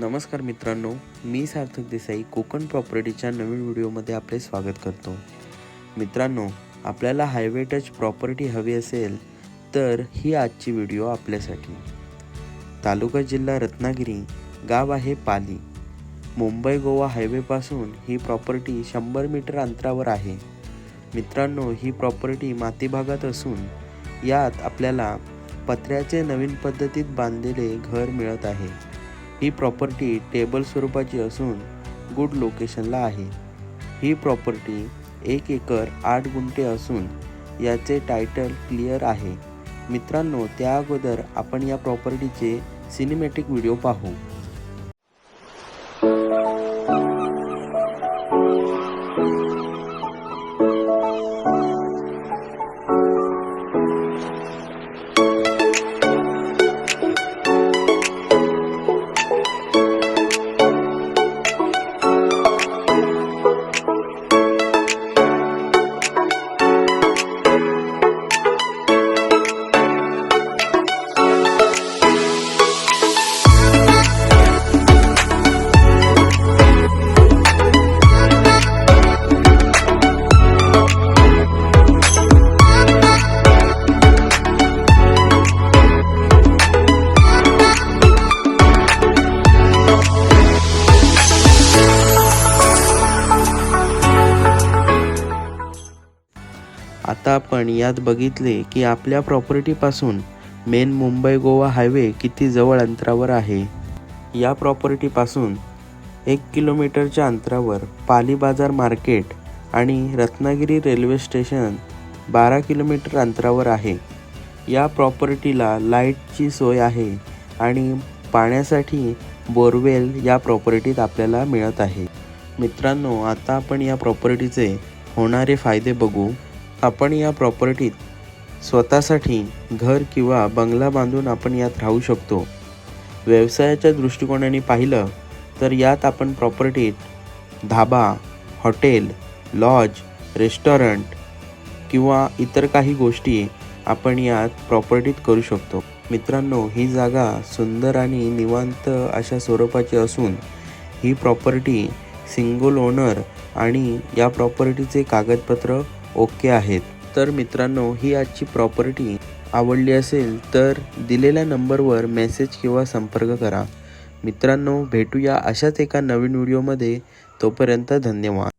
नमस्कार मित्रांनो मी सार्थक देसाई कोकण प्रॉपर्टीच्या नवीन व्हिडिओमध्ये आपले स्वागत करतो. मित्रांनो आपल्याला हायवे टच प्रॉपर्टी हवी असेल तर ही आजची व्हिडिओ आपल्यासाठी. तालुका जिल्हा रत्नागिरी गाव आहे पाली. मुंबई गोवा हायवेपासून ही प्रॉपर्टी शंभर मीटर अंतरावर आहे. मित्रांनो ही प्रॉपर्टी माती भागात असून यात आपल्याला पत्र्याचे नवीन पद्धतीत बांधलेले घर मिळत आहे. ही प्रॉपर्टी टेबल स्वरूपाची असून गुड लोकेशनला आहे. ही प्रॉपर्टी एक एकर आठ गुंठे असून याचे टायटल क्लिअर आहे. मित्रांनो त्या अगोदर आपण या प्रॉपर्टीचे सिनेमॅटिक व्हिडिओ पाहू. आपण यात बघितले की आपल्या प्रॉपर्टीपासून मेन मुंबई गोवा हायवे किती जवळ अंतरावर आहे. या प्रॉपर्टीपासून एक किलोमीटरच्या अंतरावर पाली बाजार मार्केट आणि रत्नागिरी रेल्वे स्टेशन बारा किलोमीटर अंतरावर आहे. या प्रॉपर्टीला लाईटची सोय आहे आणि पाण्यासाठी बोरवेल या प्रॉपर्टीत आपल्याला मिळत आहे. मित्रांनो आता आपण या प्रॉपर्टीचे होणारे फायदे बघू. आपण या प्रॉपर्टीत स्वतःसाठी घर किंवा बंगला बांधून आपण यात राहू शकतो. व्यवसायाच्या दृष्टिकोनाने पाहिलं तर यात आपण प्रॉपर्टीत धाबा हॉटेल लॉज रेस्टॉरंट किंवा इतर काही गोष्टी आपण यात प्रॉपर्टीत करू शकतो. मित्रांनो ही जागा सुंदर आणि निवांत अशा स्वरूपाची असून ही प्रॉपर्टी सिंगल ओनर आणि या प्रॉपर्टीचे कागदपत्र ओके आहेत. तर मित्रांनो ही आजची प्रॉपर्टी आवडली असेल तर दिलेल्या नंबरवर मेसेज किंवा संपर्क करा. मित्रांनो भेटूया अशाच एका नवीन व्हिडिओमध्ये तोपर्यंत धन्यवाद.